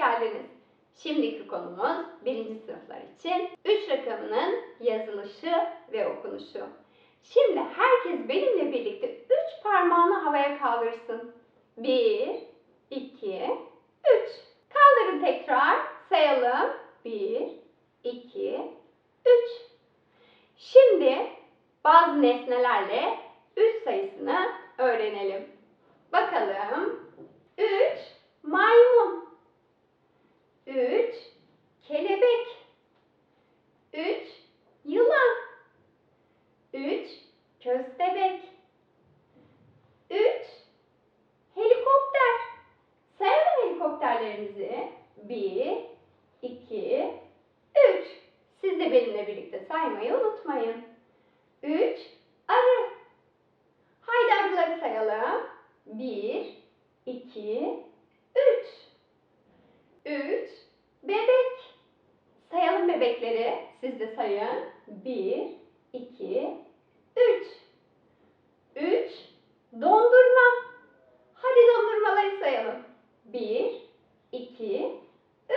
geldiniz. Şimdiki konumuz birinci sınıflar için 3 rakamının yazılışı ve okunuşu. Şimdi herkes benimle birlikte 3 parmağını havaya kaldırsın. 1, 2, 3. Kaldırın tekrar. Sayalım. 1, 2, 3. Şimdi bazı nesnelerle 3 sayısını öğrenelim. Bakalım. 3 maymun. 3 kelebek. 3 yılan. 3 köstebek. 3 helikopter. Sayalım helikopterlerimizi. 1 2 3 Siz de benimle birlikte saymayı unutmayın. 3 arı. Haydi arıları sayalım. 1 2 3 3 bebek. Sayalım bebekleri. Siz de sayın. 1 2 3 3 dondurma. Hadi dondurmaları sayalım. 1 2 3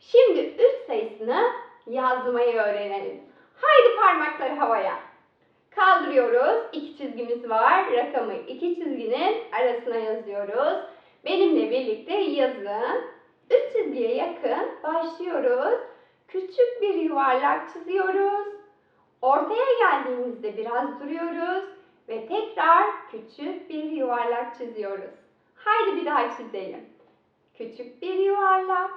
Şimdi 3 sayısını yazmayı öğrenelim. Haydi parmakları havaya. Kaldırıyoruz. İki çizgimiz var. Rakamı iki çizginin arasına yazıyoruz. Benimle birlikte yazın. Üst çizgiye yakın başlıyoruz. Küçük bir yuvarlak çiziyoruz. Ortaya geldiğimizde biraz duruyoruz ve tekrar küçük bir yuvarlak çiziyoruz. Haydi bir daha çizelim. Küçük bir yuvarlak,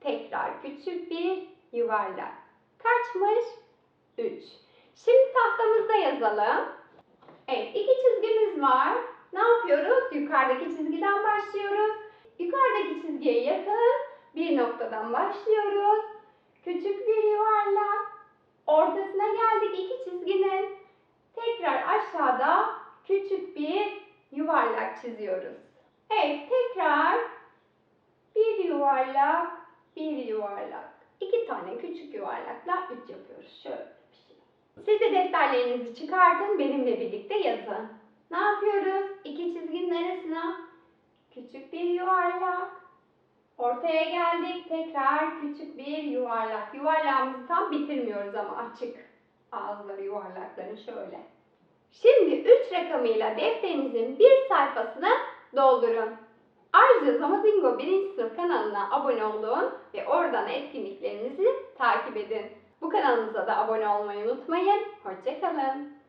tekrar küçük bir yuvarlak. Kaçmış? 3. Şimdi tahtamızda yazalım. Evet, iki çizgimiz var. Ne yapıyoruz? Yukarıdaki çizgiden başlıyoruz. Yukarıdaki çizgiye yakın bir noktadan başlıyoruz. Küçük bir yuvarlak. Ortasına geldik iki çizginin. Tekrar aşağıda küçük bir yuvarlak çiziyoruz. Evet, tekrar bir yuvarlak, bir yuvarlak. İki tane küçük yuvarlakla üç yapıyoruz. Şöyle bir şey. Siz de defterlerinizi çıkartın, benimle birlikte yazın. Ne yapıyoruz? İki çizginin arasına küçük bir yuvarlak. Ortaya geldik. Tekrar küçük bir yuvarlak. Yuvarlağımızı tam bitirmiyoruz ama açık. Ağızları yuvarlakların şöyle. Şimdi 3 rakamıyla defterinizin bir sayfasını doldurun. Ayrıca Zamazingo 1. sınıf kanalına abone olun ve oradan etkinliklerimizi takip edin. Bu kanalımıza da abone olmayı unutmayın. Hoşçakalın.